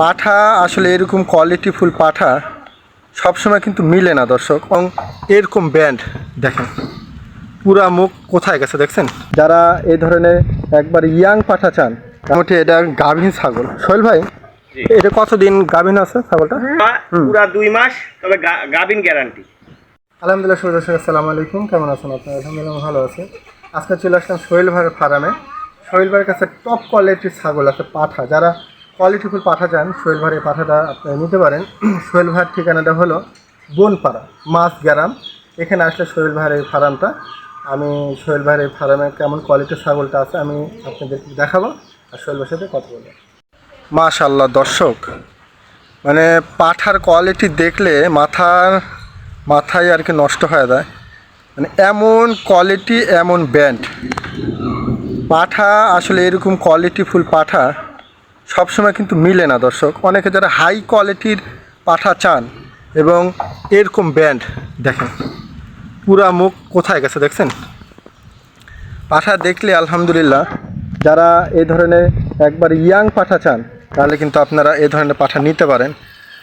পাঠা আসলে এরকম কোয়ালিটি ফুল পাঠা সবসময় কিন্তু মিলে না দর্শক। এবং এরকম ব্যান্ড দেখেন পুরা মুখ কোথায় গেছে দেখছেন? যারা এই ধরনের একবার ইয়াং পাঠা চান মোটামুটি এটা গাভীন ছাগল। সোহেল ভাই। এটা কতদিন গাভীন আছে ছাগলটা? পুরা দুই মাস তবে গাভিন গ্যারান্টি আলহামদুলিল্লাহ সুর দর্শক আসসালামু আলাইকুম। কেমন আছেন আপনার? আলহামদুলিল্লাহ ভালো আছে। আজকে চলে আসলাম সোহেল ভাইয়ের ফার্মে। সোহেল ভাইয়ের কাছে টপ কোয়ালিটির ছাগল আছে পাঠা। যারা কোয়ালিটিফুল পাঠা চান সোহেল ভাইয়ের এই পাঠাটা আপনি নিতে পারেন। সোহেল ভাইয়ের ঠিকানাটা হলো বনপাড়া, মাছ গ্যারাম এখানে আসলে সোহেল ভাইয়ের এই ফার্মটা। আমি সোহেল ভাইয়ের এই ফার্মে কেমন কোয়ালিটির ছাগলটা আছে আমি আপনাদেরকে দেখাবো আর সোহেল ভাইয়ের সাথে কথা বলব। মাশাল্লাহ দর্শক মানে পাঠার কোয়ালিটি দেখলে মাথার, মাথায় আর কি নষ্ট হয়ে যায়। মানে এমন কোয়ালিটি, এমন ব্যান্ড। পাঠা আসলে এরকম কোয়ালিটিফুল পাঠা সবসময় কিন্তু মিলে না দর্শক। অনেকে যারা হাই কোয়ালিটির পাঠা চান এবং এরকম ব্যান্ড দেখেন পুরা মুখ কোথায় গেছে দেখছেন? পাঠা দেখলে আলহামদুলিল্লাহ যারা এই ধরনের একবার ইয়াং পাঠা চান তাহলে কিন্তু আপনারা এই ধরনের পাঠা নিতে পারেন।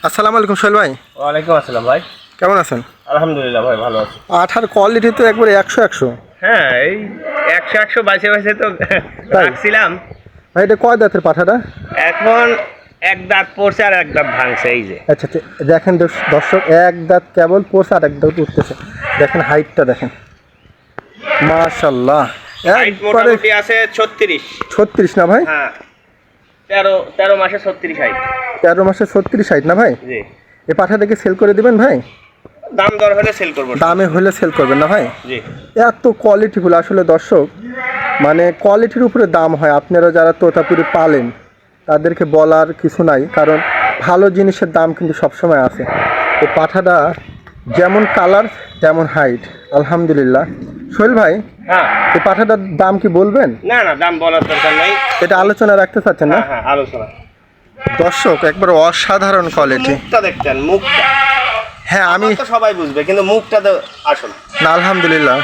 আসসালামু আলাইকুম সোহেল ভাই। ওয়ালাইকুম আসসালাম ভাই। কেমন আছেন? আলহামদুলিল্লাহ ভাই ভালো আছি। পাঠার কোয়ালিটি তো একবারে একশো একশো। হ্যাঁ এই একশো একশো বাইশে বাইশে তো? রাখছিলাম। ভাই এটা কয় দাঁতের পাঠাটা? এখন এক দাঁত পড়ছে আর এক দাঁত ভাঙছে এই যে। আচ্ছা আচ্ছা, দেখেন দর্শ- দর্শক এক দাঁত কেবল পড়ছে আর এক দাঁত উঠতেছে। দেখেন হাইটটা দেখেন। মাশাল্লাহ মোটামুটি আছে ছত্রিশ। ছত্রিশ না ভাই? হ্যাঁ। তেরো তেরো মাসে ছত্রিশ হাইট। তেরো মাসে ছত্রিশ হাইট না ভাই? জি। এই পাঠাটাকে সেল করে দিবেন ভাই? দাম দর হলে সেল করব। দামে হলে সেল করবেন না ভাই? জি। এত কোয়ালিটিফুল আসলে দর্শক মানে কোয়ালিটির উপরে দাম হয়। আপনারা যারা তোতাপুরি পালেন তাদেরকে বলার কিছু নাই কারণ ভালো জিনিসের দাম কিন্তু সবসময় আছে। তো পাঠাটা যেমন কালার তেমন হাইট আলহামদুলিল্লাহ। সোহেল ভাই হ্যাঁ। এই পাঠাটার দাম কি বলবেন? না না দাম বলার দরকার নাই। এটা আলোচনা রাখতে চাচ্ছেন না? হ্যাঁ হ্যাঁ আলোচনা। দর্শক একবার অসাধারণ কোয়ালিটি মুখটা দেখতেন মুখটা। হ্যাঁ আমি আমি তো সবাই বুঝবে কিন্তু মুখটা তো আসল। না আলহামদুলিল্লাহ।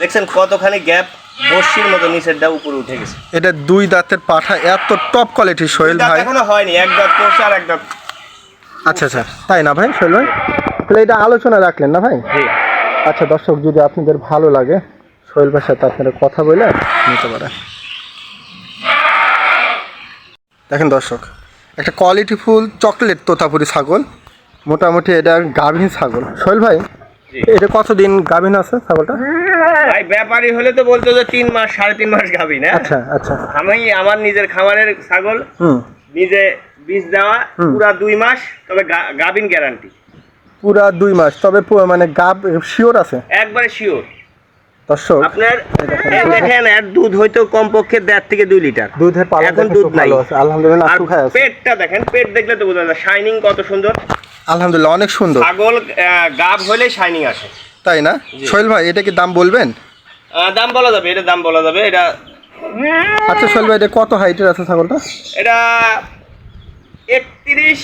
দেখছেন কতখানি গ্যাপ বর্ষির মতো নিচের দা উপরে উঠে গেছে। এটা দুই দাঁতের পাঠা এত টপ কোয়ালিটি সোহেল ভাই। এখনও হয়নি এক দাঁত পড়ছে আর এক দাঁত। আচ্ছা আচ্ছা তাই না ভাই সোহেল ভাই? তাহলে এটা আলোচনা রাখলেন না ভাই? জি। আচ্ছা দর্শক যদি আপনাদের ভালো লাগে সোহেল ভাইয়ের সাথে আপনারা কথা বলে নিতে পারেন। দেখেন দর্শক একটা কোয়ালিটিফুল চকলেট তোতাপুরি ছাগল মোটামুটি এটা গাভীন ছাগল। সোহেল ভাই। এটা কতদিন গাভীন আছে ছাগলটা? ভাই ব্যাপারী হলে তো বলতো যে তিন মাস সাড়ে তিন মাস গাবি আচ্ছা আচ্ছা। আমি আমার নিজের খামারের ছাগল নিজে বীজ দেওয়া। পুরা দুই মাস তবে গাভিন গ্যারান্টি পুরা দুই মাস তবে মানে গাব শিওর আছে? একবারে শিওর। দর্শক আপনার দেখেন। এর দুধ হয়তো কমপক্ষে দেড় থেকে দুই লিটার। দুধের এখন দুধ নাই। আলহামদুলিল্লাহ পেটটা দেখেন পেট দেখলে তো বোঝা যায় শাইনিং কত সুন্দর। আলহামদুলিল্লাহ অনেক সুন্দর। ছাগল গাব হলে শাইনিং আসে। তাই না। সোহেল ভাই এটা কি দাম বলবেন? দাম বলা যাবে এটা দাম বলা যাবে এটা আচ্ছা সোহেল ভাই এটা কত হাইটের আছে ছাগলটা? এটা একত্রিশ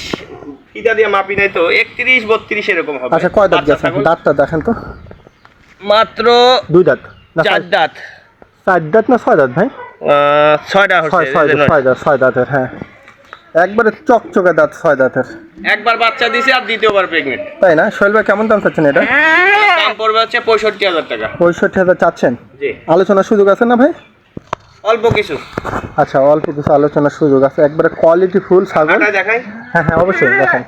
ফিতা দিয়ে মাপি নাই তো একত্রিশ বত্রিশ এরকম হবে। আচ্ছা কয় দাঁত ছাগল। দাঁতটা দেখেন তো। মাত্র দুই দাঁত না চার দাঁত। চার দাঁত না ছয় দাঁত ভাই? ছয় দাঁত ছয় দাঁত ছয় দাঁতের হ্যাঁ। একবারে চকচকে দাঁত ছয় দাঁতের। একবার বাচ্চা দিছে আর দ্বিতীয়বার প্রেগনেন্ট তাই না? সোহেল ভাই কেমন দাম চাচ্ছেন এটা? দাম পড়বে হচ্ছে পঁয়ষট্টি হাজার টাকা। পঁয়ষট্টি হাজার চাচ্ছেন? জি। আলোচনার সুযোগ আছে না ভাই? অল্প কিছু। আচ্ছা অল্প কিছু আলোচনার সুযোগ আছে। একবারে কোয়ালিটি ফুল ছাগল। দেখাই। হ্যাঁ হ্যাঁ অবশ্যই দেখান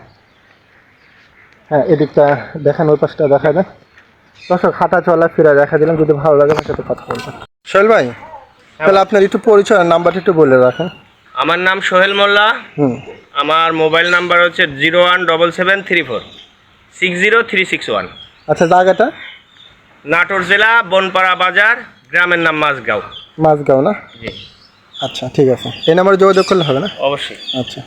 হ্যাঁ এদিকটা দেখান ওই পাশটা দেখা দেন। দর্শক হাঁটা চলা ফিরা দেখা দিলাম। যদি ভালো লাগে আমার সাথে কথা বলবেন। সোহেল ভাই তাহলে আপনার একটু পরিচয় নাম্বারটা একটু বলে রাখেন। আমার নাম সোহেল মোল্লা। হুম। আমার মোবাইল নাম্বার হচ্ছে zero one double seven three four six zero three six one. আচ্ছা জায়গাটা? নাটোর জেলা বনপাড়া বাজার গ্রামের নাম মাঝগাঁও মাঝগাঁও না? জি। আচ্ছা ঠিক আছে। এই নাম্বারে যোগাযোগ করলে হবে না? অবশ্যই। আচ্ছা।